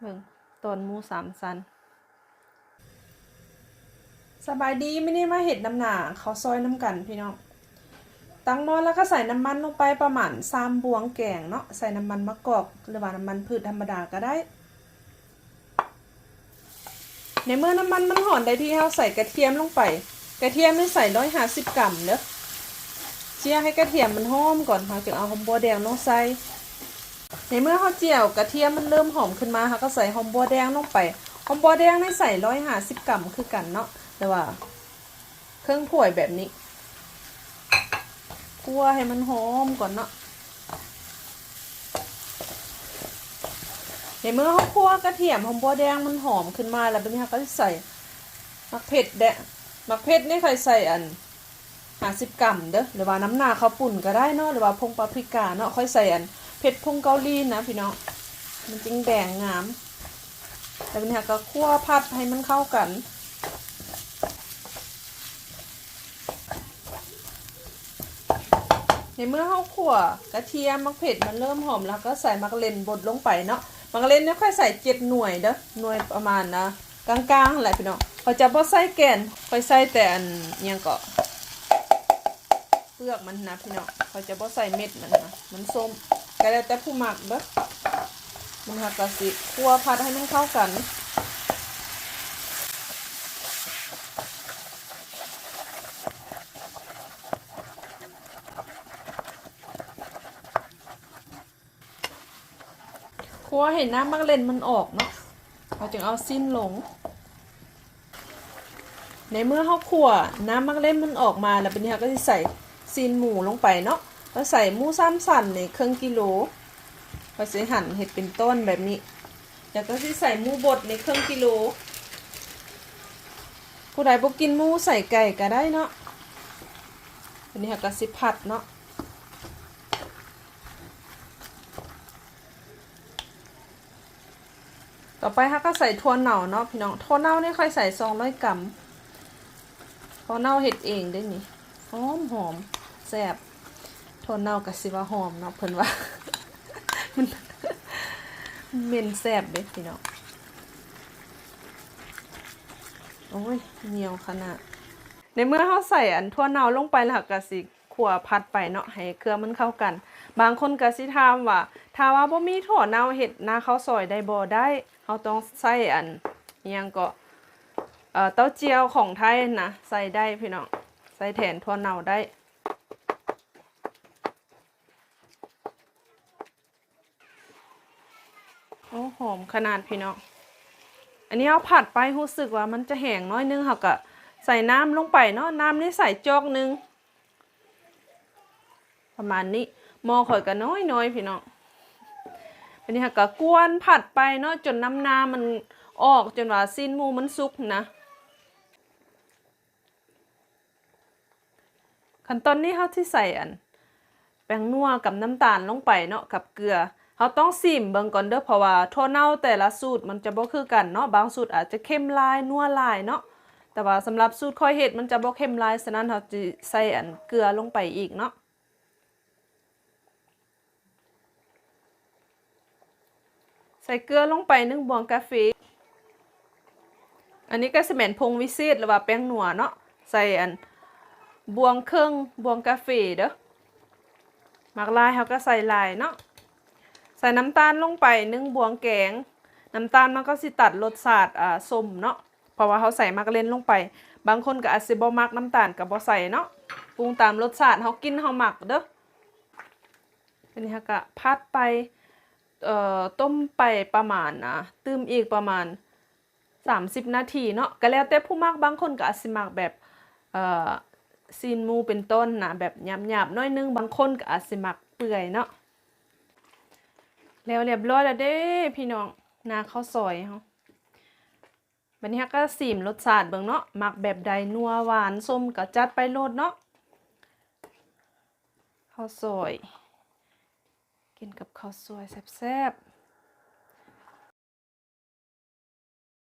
เบิ่งตอนมูสามสันสบายดีไม่ได้มาเห็ดน้ำหนาเขาซอยน้ำกันพี่น้องตั้งหม้อแล้วก็ใส่น้ำมันลงไปประมาณสามบวงแกงเนาะใส่น้ำมันมะกอกหรือว่าน้ำมันพืชธรรมดาก็ได้ ในเมื่อน้ำมันมันหอนได้ที่เราใส่กระเทียมลงไป กระเทียมนี่ใส่ร้อยห้าสิบกรัมเนอะเจียให้กระเทียมมันหอมก่อนค่ะจึงเอาหอมบัวแดงลงใส่ ในเมื่อเขาวเจียวกระเทียมมันเริ่มหอมขึ้นมาค่ะก็ใส่หอมบัวแดงลงไปหอมบัวแดงนี่ใส่ร้อยห้าสิบกรัมคือกันเนาะแต่ว่า เครื่องถ้วยแบบนี้คั่วให้มันหอมก่อนเนาะในเมื่อเขาวคั่วกระเทียมหอมบัวแดงมันหอมขึ้นมาแล้วเป็นนี้ค่ะก็จะใส่มักเผ็ดแดะมักเผ็ดนี่ใครใส่อันห้าสิบกรัมเด้อหรือว่าน้ำหนาข้าวปุ่นก็ได้เนาะหรือว่าพงปาปริกาเนาะค่อยใส่อัน ผ็ดพงเกาหลีนะพี่น้อง มันจึงแดงงามแล้วเป็นนี้ค่ะก็คั่วผัดให้มันเข้ากันในเมื่อข้าวขั่วกระเทียมมักเผ็ดมันเริ่มหอมแล้วก็ใส่มักเลนบดลงไปเนาะมักเลนเนี่ยค่อยใส่เจ็ดหน่วยเด้อหน่วยประมาณนะกลางๆแหละพี่น้องเขาจะบ่ใส่แกนค่อยใส่แต่อันอิหยังก็เปลือกมันนะพี่น้องเขาจะบ่ใส่เม็ดมันนะมันส้ม ก็แล้วแต่ผู้หมักเด้อมันหักกะสิคั่วผัดให้มันเข้ากันคั่วเห็นน้ำมักเลนมันออกเนาะเราจึงเอาสิ้นลง ในเมื่อเขาคั่วน้ำมักเล่นมันออกมาแล้วเป็นนี้ค่ะก็จะใส่ซีนหมูลงไปเนาะ แล้วใส่หมูซ้ำสันในเครึ่องกิโลก็จะหั่นเห็ดเป็นต้นแบบนี้แล้วก็จะใส่หมูบดในเครึ่องกิโลผู้ใดบ่กินหมูใส่ไก่ก็ได้เนาะอันนี้ค่ะก็สิผัดเนาะต่อไปค่ะก็ใส่ถั่วเน่าเนาะพี่น้องถั่วเน่านี่ค่อยใส่ซองร้อยกรัมถั่วเน่าเห็ดเองได้นี่หอมหอมแซ่บ ถั่วเน่ากับสิว่าหอมเนาะเพิ่นว่า มันเหม็นแซ่บเด้พี่น้องโอ้ยเหนียวขนาด ในเมื่อเขาใส่อันทั่วเนาลงไปแล้วก็สิขั่วพัดไปเนาะให้เครื่อมันเข้ากัน บางคนก็สิถามว่าถ้าว่าบ่มีถั่วเน่าเห็ดนาข้าวซอยได้บ่ได้เขาต้องใส่อันยังก็เอ่อเต้าเจี้ยวของไทยนะใส่ได้พี่น้องใส่แทนถั่วเน่าได้ โอ้ หอมขนาดพี่น้อง อันนี้เอาผัดไปรู้สึกว่ามันจะแห้งน้อยนึงค่ะก็ใส่น้ำลงไปเนาะน้ำนี่ใส่จอกนึง ประมาณนี้หมอข่อยก็น้อยน้อยพี่น้องอันนี้ค่ะก็กวนผัดไปเนาะจนน้ำน้ำมันออกจนว่าสิ้นหมูมันสุกนะขั้นตอนนี้เขาที่ใส่อัน แป้งนัวกับน้ำตาลลงไปเนาะกับเกลือ เขาต้องซิมเบิ่งก่อนเด้อเพราะว่าทั่วเน่าแต่ละสูตรมันจะบ่คือกันเนาะบางสูตรอาจจะเข้มลายนัวลายเนาะแต่ว่าสำหรับสูตรค่อยเฮ็ดมันจะบ่เข้มลายฉะนั้นเขาจะใส่อันเกลือลงไปอีกเนาะใส่เกลือลงไปหนึ่งบวงกาแฟอันนี้ก็สมนพงวิเศษหรือว่าแป้งนัวเนาะใส่อันบวงครึ่งบวงกาแฟเด้อมักลายเขาก็ใส่ลายเนาะ ใส่น้ำตาลลงไปนึ่งบวงแกง น้ำตาลมันก็สิตัดรสชาติอ่าส้มเนาะเพราะว่าเขาใส่มักเล่นลงไป บางคนก็อาจสิบ่มักน้ำตาลกับบ่ใส่เนาะปรุงตามรสชาติเขากินเขาหมักเด้อนนี้เขาก็พัดไปเอ่อต้มไปประมาณนะตื้มอีกประมาณ 30 นาทีเนาะก็แล้วแต่ผู้มักบางคนก็อาจสิมักแบบเอ่อซีนมูเป็นต้นนะแบบหยาบๆน้อยนึงบางคนก็อาจสิมักเปื่อยเนาะ แล้วเรียบร้อยแล้วเด้พี่น้องนาข้าวซอยเฮาบัดนี้ก็สีมรสชาติเบิ่งเนาะมักแบบใดนัวหวานส้มก็จัดไปโลดเนาะข้าวซอย กินกับข้าวซอยแซ่บๆ